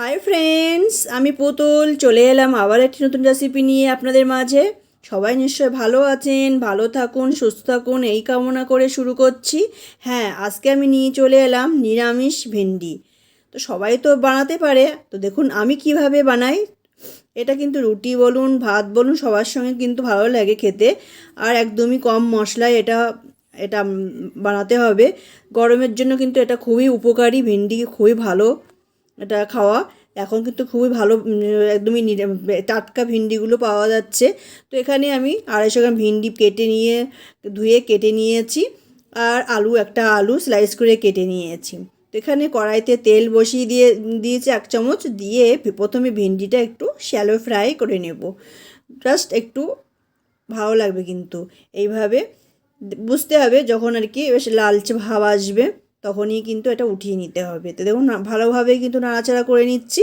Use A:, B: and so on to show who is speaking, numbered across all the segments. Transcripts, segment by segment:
A: Hi friends আমি পুতুল, চলে এলাম আবার একটি নতুন রেসিপি নিয়ে আপনাদের মাঝে। সবাই নিশ্চয় ভালো আছেন, ভালো থাকুন, সুস্থ থাকুন, এই কামনা করে শুরু করছি। হ্যাঁ আজকে আমি নিয়ে চলে এলাম নিরামিষ ভেন্ডি। তো সবাই তো বানাতে পারে, তো দেখুন আমি কীভাবে বানাই। এটা কিন্তু রুটি বলুন, ভাত বলুন, সবার সঙ্গে কিন্তু ভালো লাগে খেতে। আর একদমই কম মশলায় এটা এটা বানাতে হবে। গরমের জন্য কিন্তু এটা খুবই উপকারী, ভেন্ডি খুবই ভালো। এটা খাওয়া। এখন কিন্তু খুবই ভালো একদমই টাটকা ভিন্ডিগুলো পাওয়া যাচ্ছে। তো এখানে আমি আড়াইশো গ্রাম ভিন্ডি কেটে নিয়ে, ধুয়ে কেটে নিয়েছি। আর আলু, একটা আলু স্লাইস করে কেটে নিয়েছি। তো এখানে কড়াইতে তেল বসিয়ে দিয়ে, দিয়েছি এক চামচ। দিয়ে প্রথমে ভিন্ডিটা একটু শ্যালো ফ্রাই করে নেব। জাস্ট একটু ভালো লাগবে কিন্তু। এইভাবে, বুঝতে হবে যখন আর কি বেশ লালচে ভাব আসবে। তখনই কিন্তু এটা উঠিয়ে নিতে হবে। তো দেখুন ভালোভাবে কিন্তু নাড়াচাড়া করে নিচ্ছি।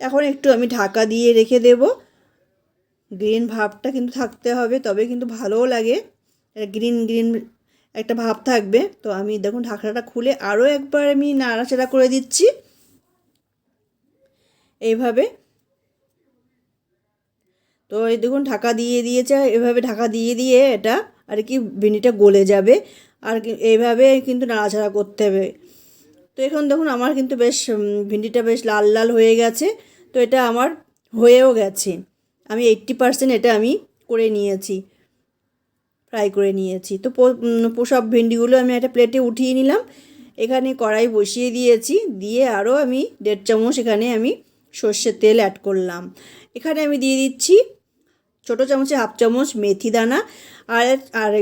A: এখন একটু আমি ঢাকা দিয়ে রেখে দেব। গ্রিন ভাবটা কিন্তু থাকতে হবে, তবে কিন্তু ভালোও লাগে। গ্রিন গ্রিন একটা ভাব থাকবে। তো আমি দেখুন, ঢাকনাটা খুলে আরও একবার আমি নাড়াচাড়া করে দিচ্ছি। এইভাবে। তো এই দেখুন, ঢাকা দিয়ে দিয়েছে, এভাবে ঢাকা দিয়ে দিয়ে এটা আর কি ভেন্ডিটা গলে যাবে। আর এইভাবে কিন্তু নাড়াচাড়া করতে হবে। তো এখন দেখুন, আমার কিন্তু বেশ ভিন্ডিটা বেশ লাল লাল হয়ে গেছে। তো এটা আমার হয়েও গেছে। আমি এইট্টি পারসেন্ট এটা আমি করে নিয়েছি। ফ্রাই করে নিয়েছি। তো সব ভেন্ডিগুলো আমি একটা প্লেটে উঠিয়ে নিলাম। এখানে কড়াই বসিয়ে দিয়েছি। দিয়ে আরও আমি দেড় চামচ এখানে আমি সর্ষের তেল অ্যাড করলাম। এখানে আমি দিয়ে দিচ্ছি ছোটো চামচে হাফ চামচ মেথি দানা আর আর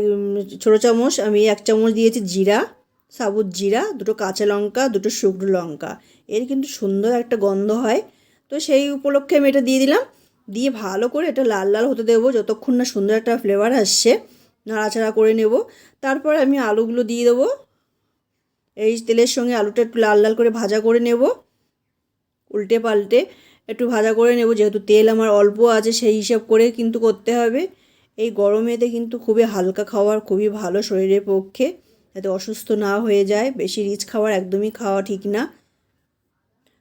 A: ছোটো চামচ আমি এক চামচ দিয়েছি জিরা, সাবুত জিরা, দুটো কাঁচা লঙ্কা, দুটো শুকনো লঙ্কা। এর কিন্তু সুন্দর একটা গন্ধ হয়। তো সেই উপলক্ষে আমি এটা দিয়ে দিলাম। দিয়ে ভালো করে এটা লাল লাল হতে দেবো যতক্ষণ না সুন্দর একটা ফ্লেভার আসছে। নাড়াচাড়া করে নেব। তারপর আমি আলুগুলো দিয়ে দেবো। এই তেলের সঙ্গে আলুটা একটু লাল লাল করে ভাজা করে নেব। উল্টে পাল্টে। একটু ভাজা করে নেব, যেহেতু তেল আমার অল্প আছে, সেই হিসাব করে কিন্তু করতে হবে। এই গরমেতে কিন্তু খুবই হালকা খাওয়ার, খুবই ভালো শরীরের পক্ষে, যাতে অসুস্থ না হয়ে যায়। বেশি রিচ খাবার একদমই খাওয়া ঠিক না।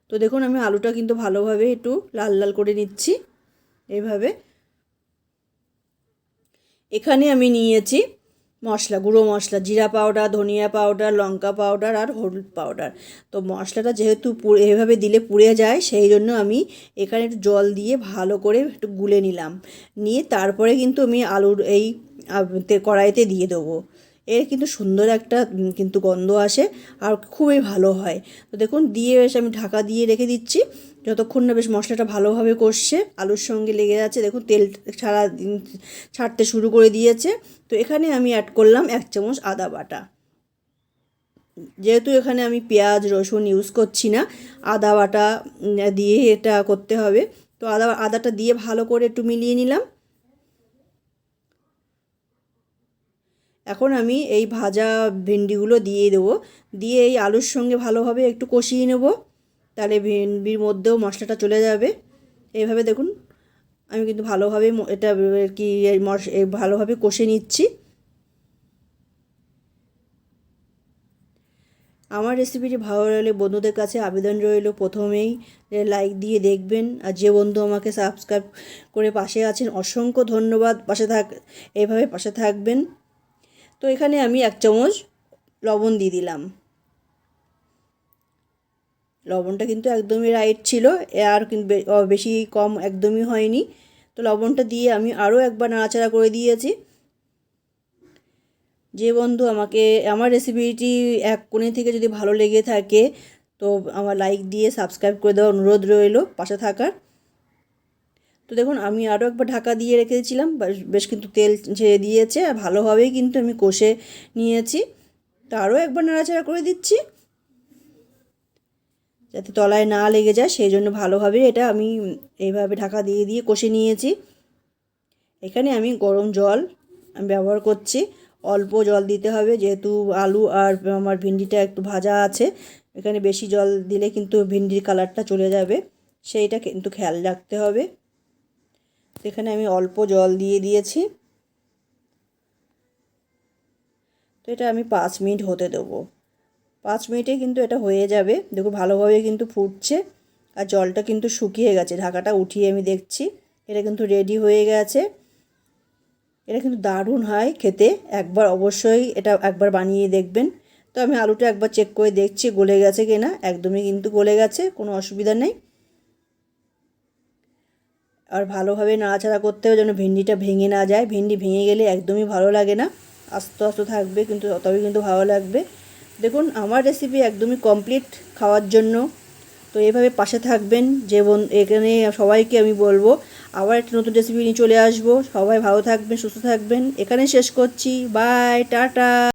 A: তো দেখুন, আমি আলুটা কিন্তু ভালোভাবে একটু লাল লাল করে নিচ্ছি, এইভাবে। এখানে আমি নিয়েছি মশলা, গুঁড়ো মশলা, জিরা পাউডার ধনিয়া পাউডার লঙ্কা পাউডার আর হলুদ পাউডার তো মশলাটা যেহেতু এভাবে দিলে পুড়ে যায়, সেই জন্য আমি এখানে একটু জল দিয়ে ভালো করে একটু গুলে নিলাম। নিয়ে তারপরে কিন্তু আমি আলুর এই কড়াইতে দিয়ে দেবো। এর কিন্তু সুন্দর একটা কিন্তু গন্ধ আসে আর খুবই ভালো হয়। তো দেখুন, দিয়ে বেশ আমি ঢাকা দিয়ে রেখে দিচ্ছি। যতক্ষণ না বেশ মশলাটা ভালোভাবে কষছে, আলুর সঙ্গে লেগে যাচ্ছে, দেখুন তেল ছাড়া ছাড়তে শুরু করে দিয়েছে। তো এখানে আমি অ্যাড করলাম এক চামচ আদা বাটা। যেহেতু এখানে আমি পেঁয়াজ, রসুন ইউজ করছি না, আদা বাটা দিয়ে এটা করতে হবে। তো আদা, আদাটা দিয়ে ভালো করে একটু মিলিয়ে নিলাম। এখন আমি এই ভাজা ভেন্ডিগুলো দিয়ে দেবো। দিয়ে এই আলুর সঙ্গে ভালোভাবে একটু কষিয়ে নেব। তাহলে ভেন্ডির মধ্যেও মশলাটা চলে যাবে। এইভাবে দেখুন, আমি কিন্তু ভালোভাবে এটা কি মশ ভালোভাবে কষে নিচ্ছি। আমার রেসিপিটি ভালো লাগলে বন্ধুদের কাছে আবেদন রইল। প্রথমেই লাইক দিয়ে দেখবেন। আর যে বন্ধু আমাকে সাবস্ক্রাইব করে পাশে আছেন, অসংখ্য ধন্যবাদ। পাশে থাক এভাবে পাশে থাকবেন। তো এখানে আমি এক চামচ লবণ দিয়ে দিলাম। লবণটা কিন্তু একদমই রাইট ছিল আর কিন্তু বেশি কম একদমই হয়নি। তো লবণটা দিয়ে আমি আরও একবার নাড়াচাড়া করে দিয়েছি। যে বন্ধু আমাকে, আমার রেসিপিটি এক কোণে থেকে যদি ভালো লেগে থাকে, তো আমার লাইক দিয়ে সাবস্ক্রাইব করে দেওয়ার অনুরোধ রইল পাশে থাকার। তো দেখুন, আমি আরও একবার ঢাকা দিয়ে রেখে দিয়েছিলাম বেশ- বেশ কিন্তু তেল ছেড়ে দিয়েছে, আর ভালোভাবেই কিন্তু আমি কষে নিয়েছি। তো আরও একবার নাড়াচাড়া করে দিচ্ছি। যাতে তলায় না লেগে যায় সেই জন্য ভালোভাবে এটা আমি এইভাবে ঢাকা দিয়ে দিয়ে কষে নিয়েছি। এখানে আমি গরম জল আমি ব্যবহার করছি। অল্প জল দিতে হবে, যেহেতু আলু আর আমার ভিন্ডিটা একটু ভাজা আছে। এখানে বেশি জল দিলে কিন্তু ভিন্ডির কালারটা চলে যাবে, সেইটা কিন্তু খেয়াল রাখতে হবে। এখানে আমি অল্প জল দিয়ে দিয়েছি। তো এটা আমি পাঁচ মিনিট হতে দেবো। পাঁচ মিনিটে কিন্তু এটা হয়ে যাবে। দেখো ভালোভাবে কিন্তু ফুটছে আর জলটা কিন্তু শুকিয়ে গেছে। ঢাকাটা উঠিয়ে আমি দেখছি, এটা কিন্তু রেডি হয়ে গেছে। এটা কিন্তু দারুণ হয় খেতে। একবার অবশ্যই এটা একবার বানিয়ে দেখবেন। তো আমি আলুটা একবার চেক করে দেখছি, গলে গেছে কি না একদমই কিন্তু গলে গেছে, কোনো অসুবিধা নেই। আর ভালোভাবে নাড়াচাড়া করতে হবে যেন ভেন্ডিটা ভেঙে না যায়। ভেন্ডি ভেঙে গেলে একদমই ভালো লাগে না। আস্তে আস্তে থাকবে কিন্তু তবে কিন্তু ভালো লাগবে। দেখুন, আমার রেসিপি একদমই কমপ্লিট খাওয়ার জন্য। তো এভাবে পাশে থাকবেন, যে এখানে সবাইকে আমি বলব, আবার একটা নতুন রেসিপি নিয়ে চলে আসব। সবাই ভালো থাকবেন, সুস্থ থাকবেন। এখানে শেষ করছি। Bye tata!